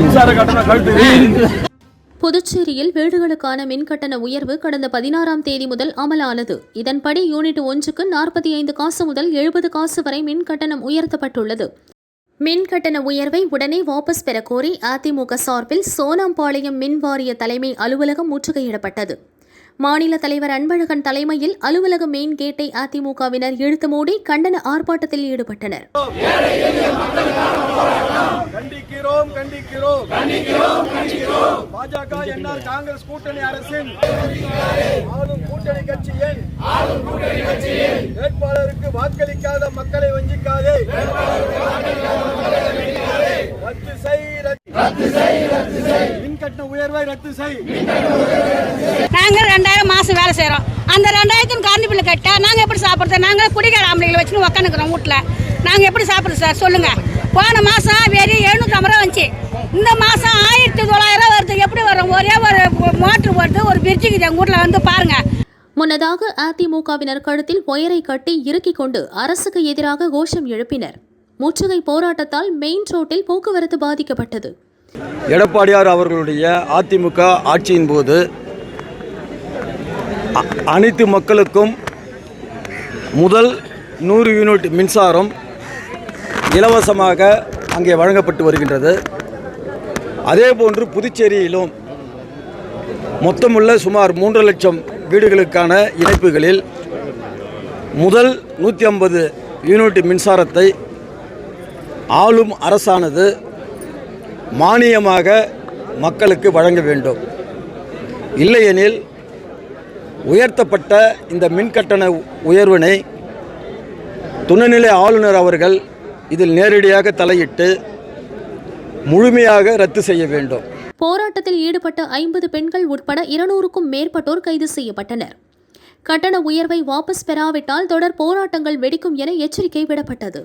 மின்சார கட்டணம் கழுத்து புதுச்சேரியில் வீடுகளுக்கான மின்கட்டண உயர்வு கடந்த பதினாறாம் தேதி முதல் அமலானது. இதன்படி யூனிட் ஒன்றுக்கு நாற்பத்தி ஐந்து காசு முதல் எழுபது காசு வரை மின் கட்டணம் உயர்த்தப்பட்டுள்ளது. மின் கட்டண உயர்வை உடனே வாபஸ் பெற கோரி அதிமுக சார்பில் சோனாம்பாளையம் மின் வாரிய தலைமை அலுவலகம் முற்றுகையிடப்பட்டது. மாநில தலைவர் அன்பழகன் தலைமையில் அலுவலக மெயின் கேட்டை அதிமுகவினர் இழுத்து மூடி கண்டன ஆர்ப்பாட்டத்தில் ஈடுபட்டனர். கண்டிக்கிறோம் கண்டிக்கிறோம் கண்டிக்கிறோம் பாஜக என்ஆர் காங்கிரஸ் கூட்டணி அரசின் ஆளும் கூட்டணி கட்சியின் வேட்பாளருக்கு வாக்களிக்காத மக்களை வஞ்சிக்காதே. ரத்து செய் ரத்து செய். மின் கட்டண உயர்வை ரத்து செய். நாங்க ரெண்டாயிரம் மாசம் வேலை செய்கிறோம் அந்த ரெண்டாயிரத்துக்கும் கரண்ட் பில்லு கட்டா நாங்கள் எப்படி சாப்பிட்றது? நாங்கள் குடிகார ஆம்பளைங்களை வச்சுன்னு உக்காந்துக்கிறோம் வீட்டில். நாங்கள் எப்படி சாப்பிட்றது சார்? சொல்லுங்கள் போன மாதம் வெறும் வந்துச்சு இந்த மாசம் ஆயிரத்தி தொள்ளாயிரம் வருது. எப்படி வரும்? ஒரே ஒரு மோட்டர் வருது ஒரு பிரிட்ஜுக்கு எங்க வீட்டுல வந்து பாருங்க. முன்னதாக அதிமுகவினர் கழுத்தில் ஒயரை கட்டி இறுக்கிக் கொண்டு அரசுக்கு எதிராக கோஷம் எழுப்பினர். முற்றுகை போராட்டத்தால் மெயின் ரோட்டில் போக்குவரத்து பாதிக்கப்பட்டது. எடப்பாடியார் அவர்களுடைய அதிமுக ஆட்சியின் போது அனைத்து மக்களுக்கும் முதல் நூறு யூனிட் மின்சாரம் இலவசமாக அங்கே வழங்கப்பட்டு வருகின்றது. அதேபோன்று புதுச்சேரியிலும் மொத்தமுள்ள சுமார் மூன்று லட்சம் வீடுகளுக்கான இணைப்புகளில் முதல் நூற்றி ஐம்பது யூனிட் மின்சாரத்தை ஆளும் அரசானது மானியமாக மக்களுக்கு வழங்க வேண்டும். இல்லையெனில் உயர்த்தப்பட்ட இந்த மின் கட்டண உயர்வினை துணைநிலை ஆளுநர் அவர்கள் இதில் நேரடியாக தலையிட்டு முழுமையாக ரத்து செய்ய வேண்டும். போராட்டத்தில் ஈடுபட்ட ஐம்பது பெண்கள் உட்பட இருநூறுக்கும் மேற்பட்டோர் கைது செய்யப்பட்டனர். கட்டண உயர்வை வாபஸ் பெறாவிட்டால் தொடர் போராட்டங்கள் வெடிக்கும் என எச்சரிக்கை விடப்பட்டது.